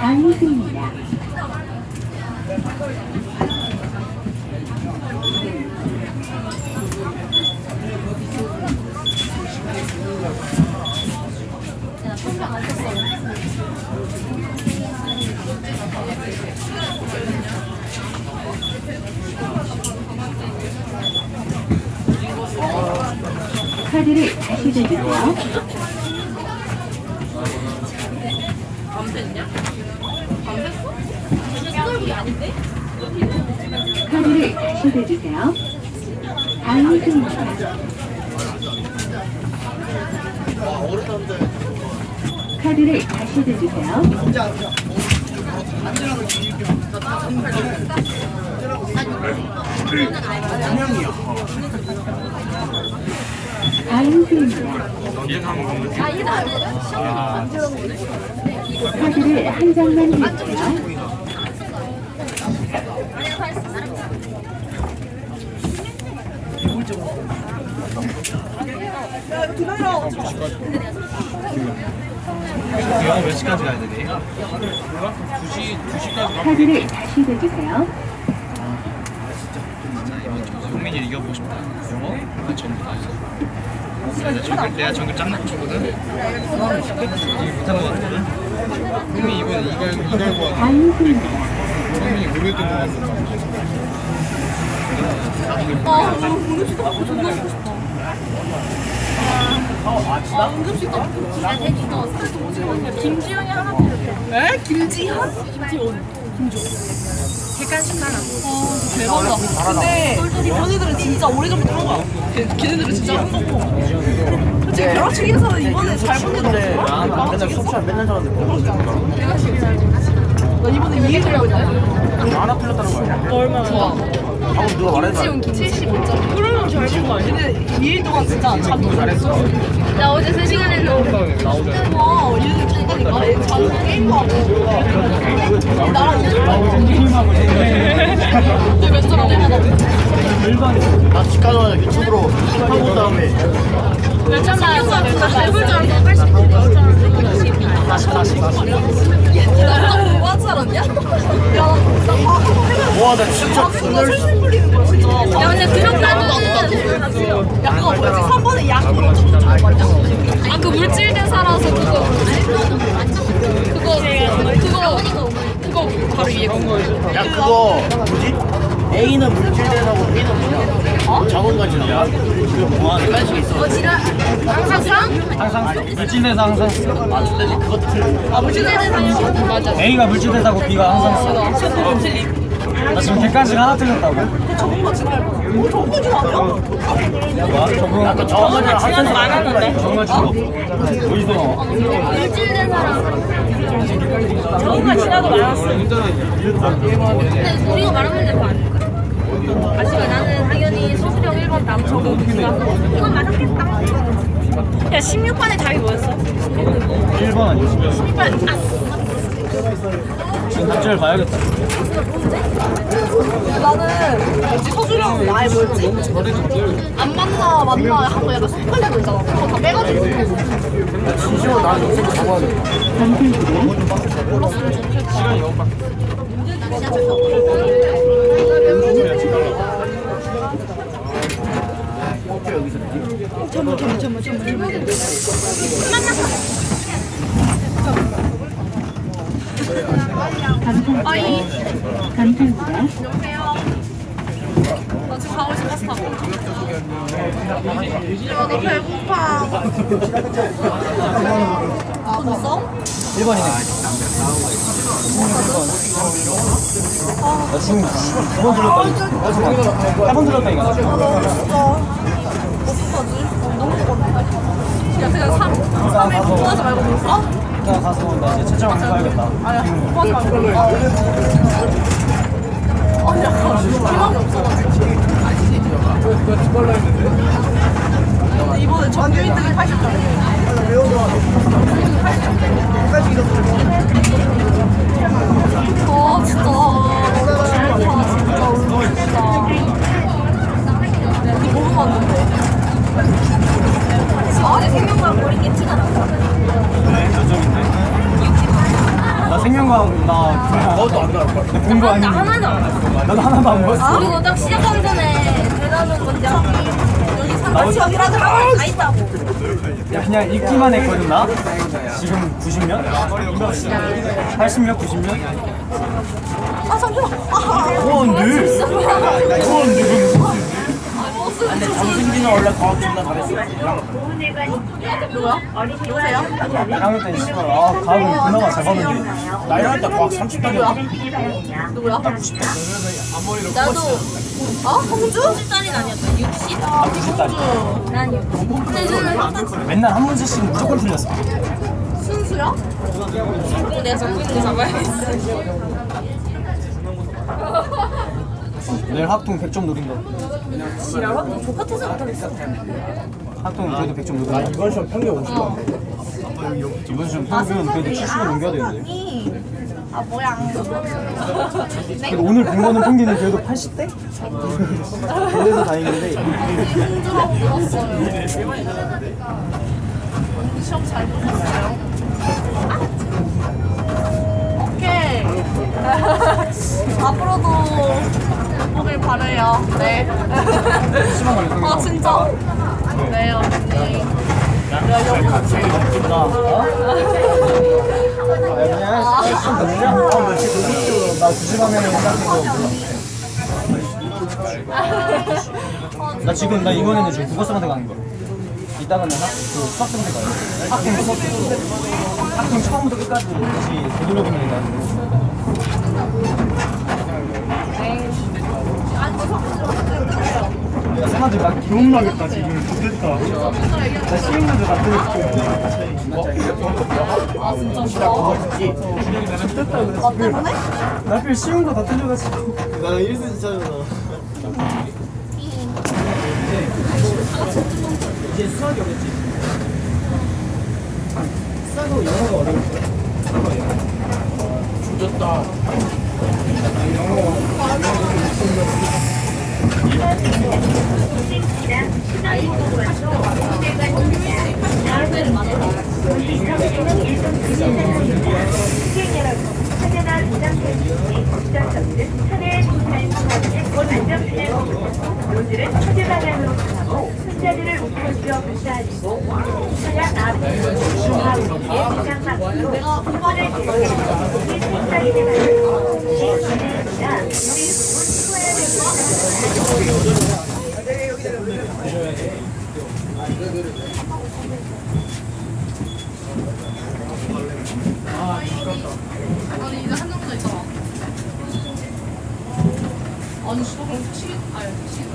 강희수입니다. 카드를 다시 대주세요. 카드를 다시 대주세요. 강희수입니다. 카드를 다시 대주세요. 강희수입니다. 카드를 한 장만 대주세요. 영어 몇 시까지 가야 되니? 2시, 2시까지 카드를 다시 대주세요. 성민이 이겨보고 싶다 영어? 나 전부 다 내가 정글, 내가 정글 짱나 주거든 이거 못한 거 같거든 성민이 이번에 이걸, 이걸 강희수입니다. 성민이 모르겠던 거 같 어 김지영이 하나 필요해. 에? 김지현? 김지원. 김조. 객관식 하나. 어, 대박이다. 근데 이번에들은 진짜 오래전부터 한 거야. 걔, 걔네들은 진짜 한 거고. 솔직히 결혼식에서는 이번에 잘 보내던데. 맨날 수업시간 맨날 자는데 나 이번에 위에 들고 있는데? 하나 틀렸다는 거 아니야? 얼마나? 좋아. 방금 누가 말했어 75점. 그러면 잘본거 아니야? 근데 2일 동안 진짜 잠도 잘했어. 나 어제 3시간 했는데. 와, 얘는 잔다니까. 얘 자는 게임도 하고. 나랑 얘몇 점을 내면 나집 가자마자 유튜브로 하고 다음에 몇점 나왔어? 해볼 줄 알았어. 80. 다시 다시 다시 나보다 뭐 하지 않았냐? 야, 나 와나 진짜 나 실실 풀리는 거야, 진짜. 야, 근데 그런 나도. 야, 그거 뭐지? 3번에 약 그런 거좀잘 맞냐? 아, 그 물질 대사라서 그거. 그거, 그거, 그거 바로 위에 거. 야 그거 뭐지? A는 물질대사고 B는 뭐냐? 어? 자본가지나 그거 뭐하는 딴식이 있어 항상? 항상 물질대사 항상 써 아 근데 그것도 틀려 아, 물질 대사 맞아. A가 물질대사고 B가 항상 써 저거 틀리. 나 지금 객관식 하나 틀렸다고 저건 거지 말고. 뭐 저건 거지 아니야? 뭐야? 적응 아까 자본가지랑 항상 많았는데 수가 없어 어디서 나와? 물질 대사랑. 저거가 지나도 많았어. 근데 우리가 말하는 데도 아닐까? 아시가 나는 당연히 소수령 1번 남처고 이건 맞았겠다. 야 16번의 답이 뭐였어? 1번 아니야 16번 아지 금 답지를 봐야겠다. 나는 뭐지 서술형 나의 뭐였지? 안 만나 만나 하고 약간 헷갈리고 있잖아. 그거 다 빼가지고. 진심으로 나는 인생 잡아야 돼 강희수입니다. 감사합니다. 감사합니다. 나 지금 가고 있어 버스 타고. 야, 나 배고파. 아, 돈 있어? 1번이네. 나 지금 9번 들렸다. 8번 들렸다, 이거. 아, 나 진짜. 어떡하지? 너무 무겁네. 야, 그냥 3, 3일 공부하지 말고 놀까? 나 가서 나 이제 채점 가야겠다. 아니야, 공부하지 말고 놀까? 아니, 약간 희망이 없어가지고. 근데 이번에 전교 1등이 80점. 걸. 공부 아닌데. 하나도 안 봤어. 나도 하나도 안 봤어. 그리고 딱 시작하기 전에 대답은 먼저 여기 나오지? 상관치학이라도 다 있다고. 야, 그냥 읽기만 했거든, 나? 지금 90년? 80년? 90년? 아, 잠시만. 아, 어, 네. 어, 네. 근데 정승진은 원래 과학 존나 잘했어. 누구야? 누구세요? 1학년 때 씨발, 아, 과학은 그나마 잘 봤는데. 나 이럴 때 과학 30단이야. 누구야? 나도 아, 홍주? 60살이 아니었다. 60. 아, 90달이. 난 60. 세준은 맨날 한 문제씩 무조건 틀렸어. 순수야? 그럼 내가 적고 있는 거 잡아야겠어. 내일 학동 100점 노린다. 지랄 너 족같아서 못하겠어. 학동 그래도 100점 나 노린다. 이번 시험 평균 50만. 이번 시험 평균 그래도 70은 넘겨야 되는데. 아, 뭐야. 그래도 오늘 본 거는 평균이 그래도 80대? 그래서 다행인데. 시험 잘 보셨어요? 오케이. 앞으로도 보길 바래요. 네. 아, 진짜? 네, 언니. 같이. 나, 어? 아, 그냥 시험 뭐냐? 어, 며칠 노리고 나 90하면 생각해서 나 지금 나 이번에는 지금 국어 선택 가는 거야. 이따가는 학, 그 수학 선택 가야 돼. 학생 수학 학생 처음부터 끝까지 다시 되돌려보면 된다. 야, 생각들 막 기억나겠다 지금 좋겠다. 나 시험 문제 다 틀렸고. 아, 진짜 싫어. 나 때문에? 나 하필 쉬운 거 다 틀려가지고. 나는 1승 차잖아. 이제 수학이 어렵지. 수학하고 영어가 어려울 거야. 조졌다. 사제 우하우리의 도장막으로 손을 대고 우리 손자이 되는 시인입니다. 아니, 이제 한 정도 있잖아. 아니. 그럼 치기, 아니, 치기.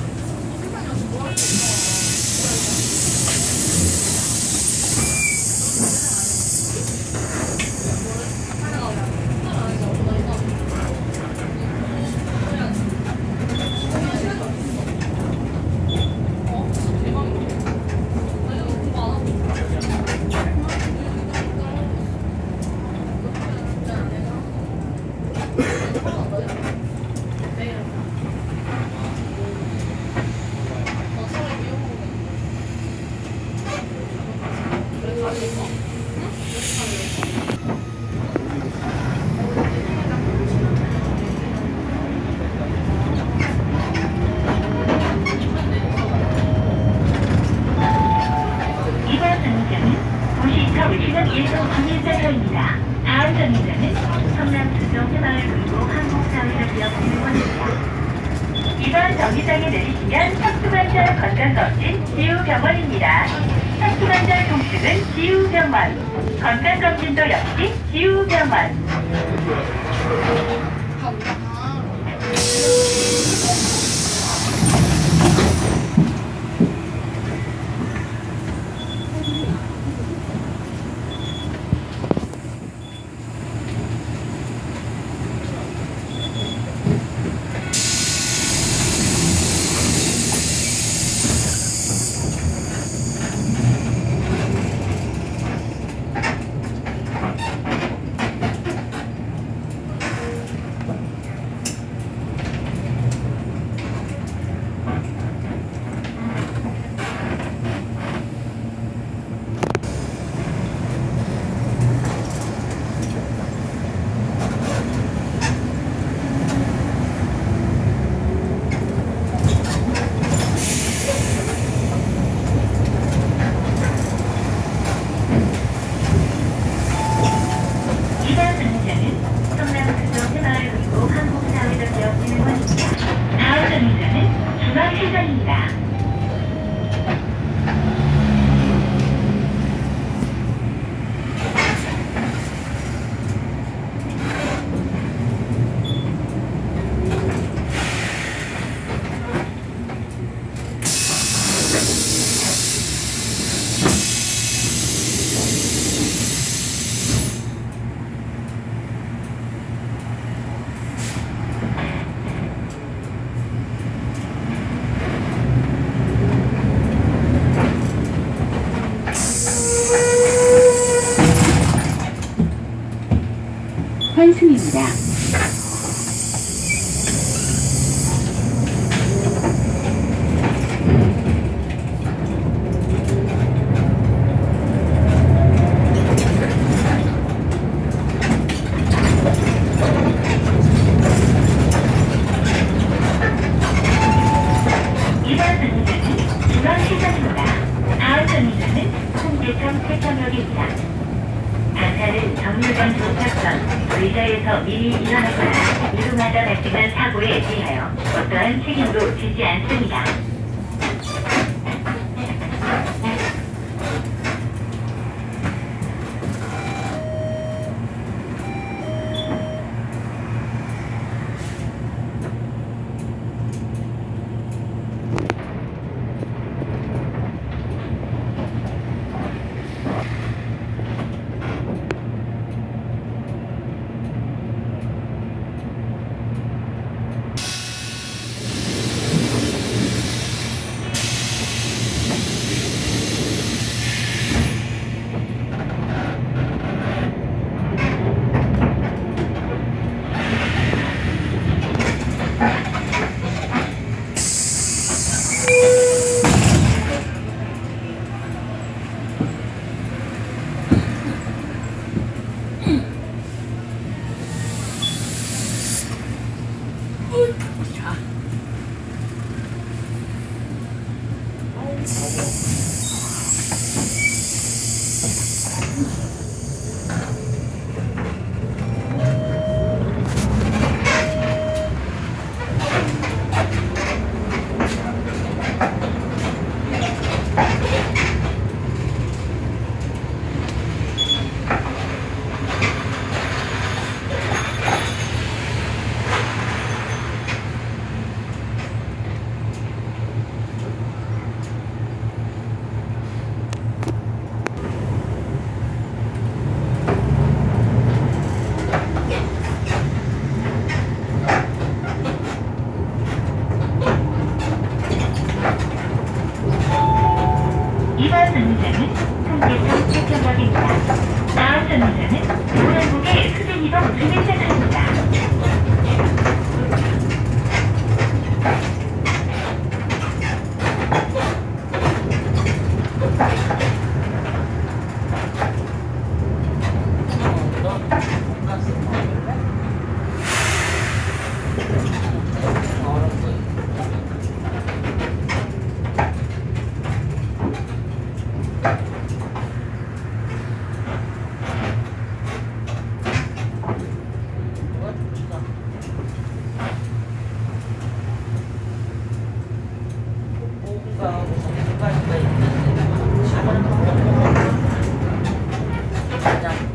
이번 정류장은 서울시는 일동 방일자서입니다. 다음 정류장은 성남 수정 새마을 그리고 한국사회를 이어지는 곳입니다. 이번 정류장에 내리시면 척수관절 건강검진 지우병원입니다. 척수관절 통증은 지우병원, 건강검진도 역시 지우병원. down. 대하여 어떠한 책임도 지지 않습니다. Tá bom. な。